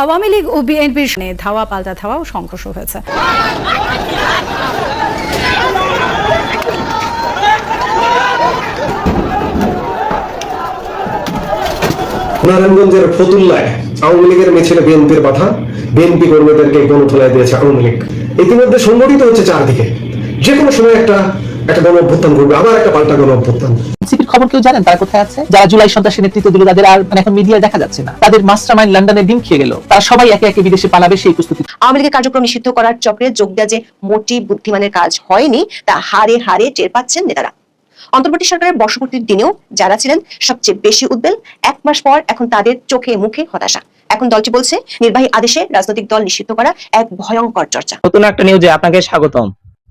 আওয়ামী লীগ ও বিএনপির ধাওয়া পাল্টা ধাওয়া ও সংঘর্ষ হয়েছে। নারায়ণগঞ্জের ফতুল্লায় আওয়ামী লীগের মিছিলে বিএনপির বাধা। বিএনপি কর্মীদেরকে গণধোলায় দিয়েছে আওয়ামী লীগ। ইতিমধ্যে সংগঠিত হচ্ছে চারদিকে। যে কোনো সময় একটা একটা গণ অভ্যুত্থান করবে আবার একটা পাল্টা গণ অভ্যুত্থান এনসিপির খবর কেউ জানেন? তারা কোথায় আছে? যারা জুলাই সন্ত্রাসী নেতৃত্ব দিল তাদের আর মানে এখন মিডিয়ায় দেখা যাচ্ছে না। তাদের মাস্টার মাইন্ড লন্ডনে ডিম খেয়ে গেল। তারা সবাই একে একে বিদেশে পালাবে সেই প্রস্তুতি। আওয়ামী লীগের কার্যক্রম নিষিদ্ধ করার চক্রে যোগ দেওয়া যে মোটি বুদ্ধিমানের কাজ হয়নি তা হারে হারে টের পাচ্ছেন নেতারা। অন্তর্বর্তী সরকারের বর্ষপূর্তির দিনেও যারা ছিলেন সবচেয়ে বেশি উদ্বেল এক মাস পর এখন তাদের চোখে মুখে হতাশা। এখন দলটি বলছে নির্বাহী আদেশে রাজনৈতিক দল নিষিদ্ধ করা এক ভয়ঙ্কর চর্চা। নতুন একটা নিউজে আপনাকে স্বাগতম।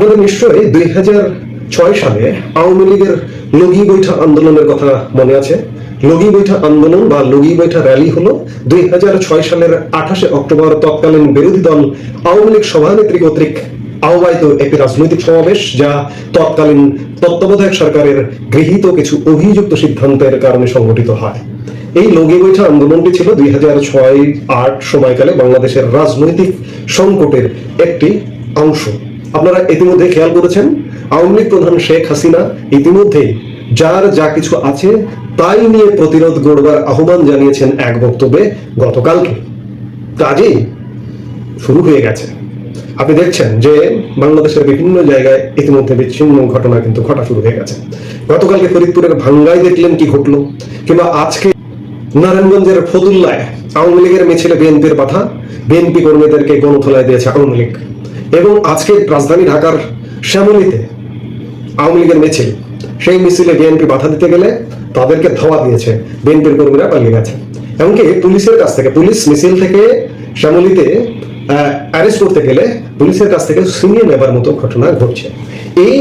আপনাদের নিশ্চয়ই দুই হাজার ছয় সালে আওয়ামী লীগের লগি বৈঠা আন্দোলনের কথা মনে আছে। লগি বৈঠা আন্দোলন বা লগি বৈঠা র্যালি হলো দুই হাজার ছয় সালের আঠাশে অক্টোবর তৎকালীন বিরোধী দল আওয়ামী লীগ সভানেত্রী কর্তৃক আহ্বায়িত একটি রাজনৈতিক সমাবেশ, যা তৎকালীন তত্ত্বাবধায়ক সরকারের গৃহীত কিছু অভিযুক্ত সিদ্ধান্তের কারণে সংগঠিত হয়। এই লগি বৈঠা আন্দোলনটি ছিল দুই হাজার ছয় আট সময়কালে বাংলাদেশের রাজনৈতিক সংকটের একটি অংশ। আপনারা ইতিমধ্যে খেয়াল করেছেন, আওয়ামী লীগ প্রধান শেখ হাসিনা ইতিমধ্যে যার যা কিছু আছে তাই নিয়ে প্রতিরোধ গড়বার আহ্বান জানিয়েছেন এক বক্তব্যে গতকালকে। কাজেই শুরু হয়ে গেছে। আপনি দেখছেন যে বাংলাদেশের বিভিন্ন জায়গায় ইতিমধ্যে বিচ্ছিন্ন ঘটনা কিন্তু ঘটা শুরু হয়ে গেছে। গতকালকে ফরিদপুরের ভাঙ্গাই দেখলেন কি ঘটলো, কিংবা আজকে নারায়ণগঞ্জের ফতুল্লায় আওয়ামী লীগের মিছিলে বিএনপির বাধা, বিএনপি কর্মীদেরকে গণধোলায় দিয়েছে আওয়ামী লীগ। এবং আজকে রাজধানী ঢাকার শ্যামলীতে আওয়ামী লীগের মিছিল, সেই মিছিলে বিএনপি বাধা দিতে গেলে তাদেরকে ধাওয়া দিয়েছে বিএনপির কর্মীরা পালিয়ে গেছে। এমনকি পুলিশের কাছ থেকে, পুলিশ মিছিল থেকে শ্যামলীতে অ্যারেস্ট করতে গেলে পুলিশের কাছ থেকে ছিনিয়ে নেবার মতো ঘটনা ঘটছে। এই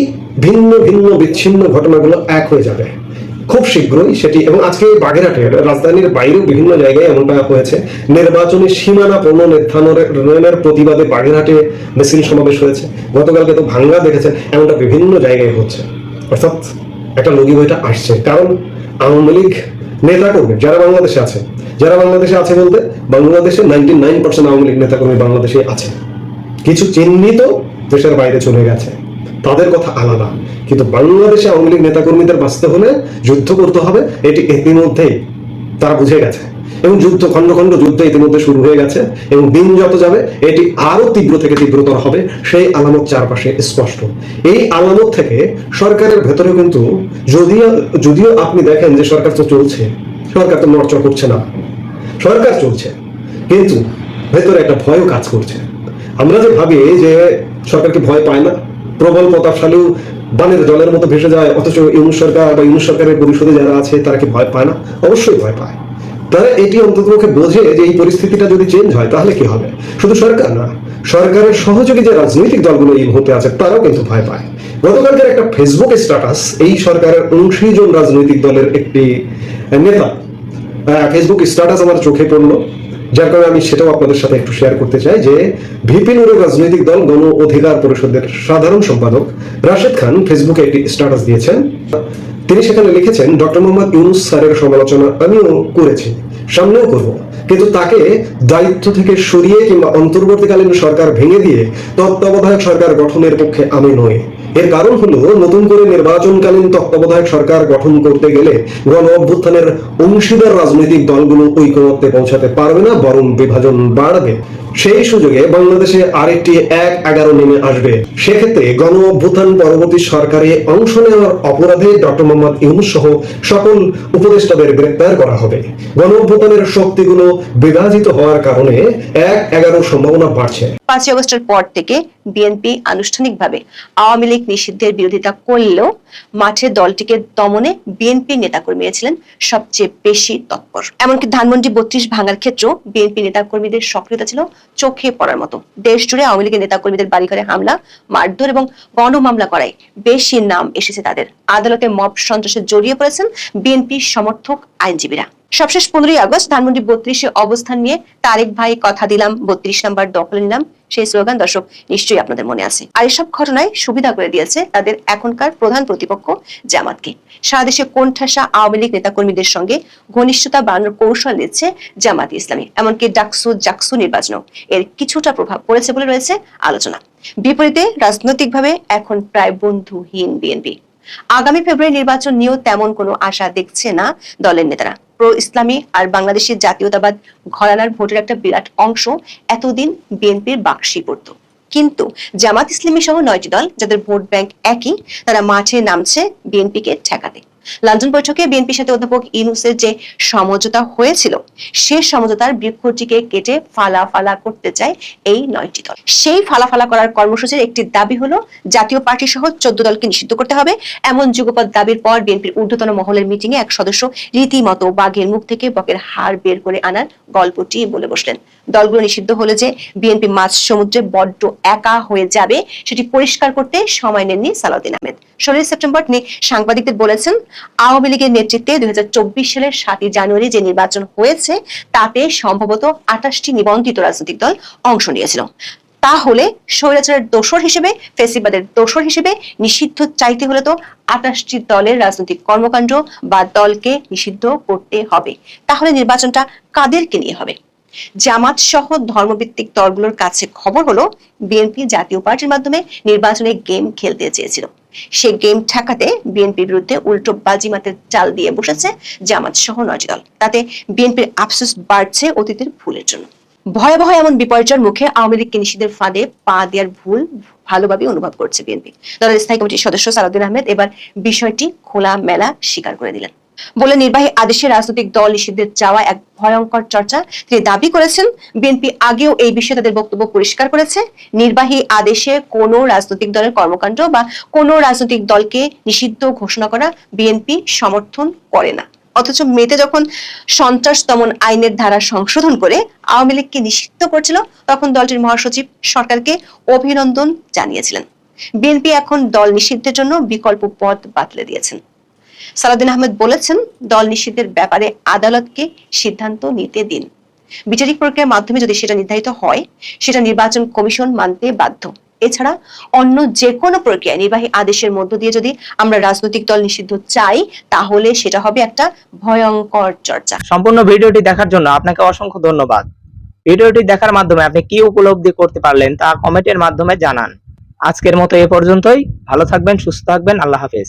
ভিন্ন ভিন্ন বিচ্ছিন্ন ঘটনাগুলো এক হয়ে যাবে। খুব শীঘ্রই সেটি এবং আজকে বাগেরহাটের রাজধানীর বাইরেও বিভিন্ন জায়গায় এমনটা হয়েছে, নির্বাচনী সীমানা পুনর্নির্ধারণের প্রতিবাদে বাগেরহাটে মিছিল সমাবেশ হয়েছে। গতকালকে তো ভাঙ্গা দেখেছে এমনটা বিভিন্ন জায়গায় হচ্ছে। অর্থাৎ একটা লগি বইটা আসছে। কারণ আওয়ামী লীগ নেতা কর্মী যারা বাংলাদেশে আছে, যারা বাংলাদেশে আছে বলতে বাংলাদেশে ninety nine percent Awami League নেতা কর্মী বাংলাদেশে আছে। কিছু চিহ্নিত দেশের বাইরে চলে গেছে। তাদের কথা আলাদা। কিন্তু বাংলাদেশে আওয়ামী লীগ নেতাকর্মীদের বাঁচতে হলে যুদ্ধ করতে হবে, এটি ইতিমধ্যেই তারা বুঝে গেছে। এবং যুদ্ধ খণ্ড খণ্ড যুদ্ধ ইতিমধ্যে শুরু হয়ে গেছে, এবং দিন যত যাবে, এটি আরও তীব্র থেকে তীব্রতর হবে, সেই আলামত চারপাশে স্পষ্ট। এই আলামত থেকে সরকারের ভেতরে কিন্তু যদিও যদিও আপনি দেখেন যে সরকার তো চলছে, সরকার তো নড়চড় করছে না। সরকার চলছে, কিন্তু ভেতরে একটা ভয়ও কাজ করছে। আমরা যে ভাবি যে সরকারকে ভয় পায় না? প্রবল প্রতাপশালী বানের জলের মতো ভেসে যায়, অথচ ইউনুস সরকার বা ইউনুস সরকারের পরিষদে যারা আছে, তারা কি ভয় পায় না? অবশ্যই ভয় পায়। তারা এটি অন্ততপক্ষে বোঝে যে এই পরিস্থিতিটা যদি চেঞ্জ হয়, তাহলে কি হবে? শুধু সরকার না সরকারের সহযোগী যে রাজনৈতিক দলগুলো এই মুহূর্তে আছে, তারাও কিন্তু ভয় পায়। গতকালকের একটা ফেসবুক স্ট্যাটাস এই সরকারের উনত্রিশ জন রাজনৈতিক দলের একটি নেতা ফেসবুক স্ট্যাটাস আমার চোখে পড়ল। যার কারণে আমি সেটাও আপনাদের সাথে একটু শেয়ার করতে চাই যে ভিপি নুরের রাজনৈতিক দল গণ অধিকার পরিষদের সাধারণ সম্পাদক রাশেদ খান ফেসবুকে একটি স্ট্যাটাস দিয়েছেন। তিনি সেখানে লিখেছেন ডক্টর মোহাম্মদ ইউনুস স্যারের সমালোচনা আমিও করেছি, সামনেও করব। কিন্তু তাকে দায়িত্ব থেকে সরিয়ে কিংবা অন্তর্বর্তীকালীন সরকার ভেঙে দিয়ে তত্ত্বাবধায়ক সরকার গঠনের পক্ষে আমি নই। এর কারণ হলো, নতুন করে নির্বাচনকালীন তত্ত্বাবধায়ক সরকার গঠন করতে গেলে গণ অভ্যুত্থানের অংশীদার রাজনৈতিক দলগুলো ঐক্যমত্যে পৌঁছাতে পারবে না, বরং বিভাজন বাড়বে। সেই সুযোগে বাংলাদেশে আরেকটি এক এগারো নেমে আসবে। সেক্ষেত্রে গণ অভ্যুত্থান পরবর্তী সরকারে অংশ নেওয়ার অপরাধে ডক্টর মোহাম্মদ ইউনুস সহ সকল উপদেষ্টাদের গ্রেপ্তার করা হবে। গণ অভ্যুত্থানের শক্তিগুলো বিভাজিত হওয়ার কারণে এক এগারোর সম্ভাবনা বাড়ছে। পাঁচই আগস্টের পর থেকে বিএনপি আনুষ্ঠানিকভাবে আওয়ামী লীগ নিষিদ্ধের বিরোধিতা করলেও মাঠে দলটিকে দমনে বিএনপি নেতাকর্মীরা ছিলেন সবচেয়ে বেশি তৎপর। এমনকি ধানমন্ডি বত্রিশ ভাঙার ক্ষেত্রেও বিএনপি নেতাকর্মীদের সক্রিয়তা ছিল চোখে পড়ার মতো। দেশ জুড়ে আওয়ামী লীগের নেতা নেতাকর্মীদের বাড়িঘরে হামলা, মারধর এবং গণ মামলা করায় বেশি নাম এসেছে তাদের। আদালতে মব সন্ত্রাসে জড়িয়ে পড়েছেন বিএনপি সমর্থক আইনজীবীরা। সবশেষ পনেরোই আগস্ট ধানমন্ডি বত্রিশে অবস্থান নিয়ে তারেক ভাই কথা দিলাম, বত্রিশ নাম্বার দখলে নিলাম, সেই স্লোগান দর্শক নিশ্চয়ই আপনাদের মনে আছে। আর এসব ঘটনায় সুবিধা করে দিয়েছে তাদের এখনকার প্রধান প্রতিপক্ষ জামাতকে। সারা দেশে কোণঠাসা আওয়ামী লীগ নেতাকর্মীদের সঙ্গে ঘনিষ্ঠতা বাড়ানোর কৌশল নিচ্ছে জামাত ইসলামী, এমনকি ডাকসু জাকসু নির্বাচনেও। এর কিছুটা প্রভাব পড়েছে বলে রয়েছে আলোচনা। বিপরীতে রাজনৈতিকভাবে এখন প্রায় বন্ধুহীন বিএনপি। আগামী ফেব্রুয়ারি নির্বাচন নিয়েও তেমন কোনো আশা দেখছে না দলের নেতারা। প্রো ইসলামী আর বাংলাদেশের জাতীয়তাবাদ ঘরানার ভোটের একটা বিরাট অংশ এতদিন বিএনপির বাক্সি পড়ত। কিন্তু জামাত ইসলামী সহ নয়টি দল যাদের ভোট ব্যাংক একই, তারা মাঠে নামছে বিএনপিকে ঠেকাতে। লন্ডন বৈঠকে বিএনপির সাথে অধ্যাপক ইনুসের যে সমঝোতা হয়েছিল, সে সমঝোতার বৃক্ষটিকে কেটে ফালা ফালা করতে চায় এই নয়টি দল। সেই ফালা ফালা করার কর্মসূচির একটি দাবি হলো, জাতীয় পার্টি সহ চোদ্দ দলকে নিষিদ্ধ করতে হবে। এমন যুগপৎ দাবির পর বিএনপির ঊর্ধ্বতন মহলের মিটিং এ এক সদস্য রীতিমতো বাঘের মুখ থেকে বকের হাড় বের করে আনার গল্পটি বলে বসলেন। দলগুলো নিষিদ্ধ হলে যে বিএনপি মাছ সমুদ্রে বড্ড একা হয়ে যাবে, সেটি পরিষ্কার করতে সময় নেননি সালাউদ্দিন আহমেদ। ষোলোই সেপ্টেম্বর তিনি সাংবাদিকদের বলেছেন আওয়ামী লীগের নেতৃত্বে দুই হাজার চব্বিশ সালের সাতই জানুয়ারি যে নির্বাচন হয়েছে, তাতে সম্ভবত আঠাশটি নিবন্ধিত রাজনৈতিক দল অংশ নিয়েছিল। তাহলে স্বৈরাচারের দোসর হিসেবে, ফেসিবাদের দোসর হিসেবে নিষিদ্ধ চাইতে হলে তো আঠাশটি দলের রাজনৈতিক কর্মকাণ্ড বা দলকে নিষিদ্ধ করতে হবে। তাহলে নির্বাচনটা কাদেরকে নিয়ে হবে? জামাত সহ ধর্মভিত্তিক দলগুলোর কাছে খবর হলো, বিএনপি জাতীয় পার্টির মাধ্যমে নির্বাচনে গেম খেলতে চেয়েছিল। সেই গেম ঠেকাতে বিএনপির বিরুদ্ধে উল্টো বাজিমাতের চাল দিয়ে বসেছে জামাত সহ নয় দল। তাতে বিএনপির আফসোস বাড়ছে অতীতের ভুলের জন্য। ভয়াবহ এমন বিপর্যয়ের মুখে আওয়ামী লীগকে নিষিদ্ধের ফাঁদে পা দেওয়ার ভুল ভালোভাবে অনুভব করছে বিএনপি। দলের স্থায়ী কমিটির সদস্য সালাউদ্দিন আহমেদ এবার বিষয়টি খোলা মেলা স্বীকার করে দিলেন। বলে নির্বাহী আদেশে রাজনৈতিক দল নিষিদ্ধের চাওয়া এক ভয়ঙ্কর চর্চা তিনি দাবি করেছেন। বিএনপি আগেও এই বিষয়ে তাদের বক্তব্য পরিষ্কার করেছে। নির্বাহী আদেশে কোনো রাজনৈতিক দলের কর্মকাণ্ড বা কোনো রাজনৈতিক দলকে নিষিদ্ধ ঘোষণা করা বিএনপি সমর্থন করে না। অথচ মেতে যখন সন্ত্রাস দমন আইনের ধারা সংশোধন করে আওয়ামী লীগকে নিষিদ্ধ করছিল, তখন দলটির মহাসচিব সরকারকে অভিনন্দন জানিয়েছিলেন। বিএনপি এখন দল নিষিদ্ধের জন্য বিকল্প পথ বাতলে দিয়েছেন। সালাউদ্দিন আহমেদ বলেছেন, দল নিষিদ্ধের ব্যাপারে আদালতকে সিদ্ধান্ত নিতে দিন। বিচারিক প্রক্রিয়ার মাধ্যমে যদি সেটা নির্ধারিত হয়, সেটা নির্বাচন কমিশন মানতে বাধ্য। এছাড়া অন্য যে কোনো প্রক্রিয়ায় নির্বাহী আদেশের মধ্য দিয়ে যদি আমরা রাজনৈতিক দল নিষিদ্ধ চাই, তাহলে সেটা হবে একটা ভয়ঙ্কর চর্চা। সম্পূর্ণ ভিডিওটি দেখার জন্য আপনাকে অসংখ্য ধন্যবাদ। ভিডিওটি দেখার মাধ্যমে আপনি কি উপলব্ধি করতে পারলেন তা কমেন্টের মাধ্যমে জানান। আজকের মতো এ পর্যন্তই। ভালো থাকবেন, সুস্থ থাকবেন। আল্লাহ হাফেজ।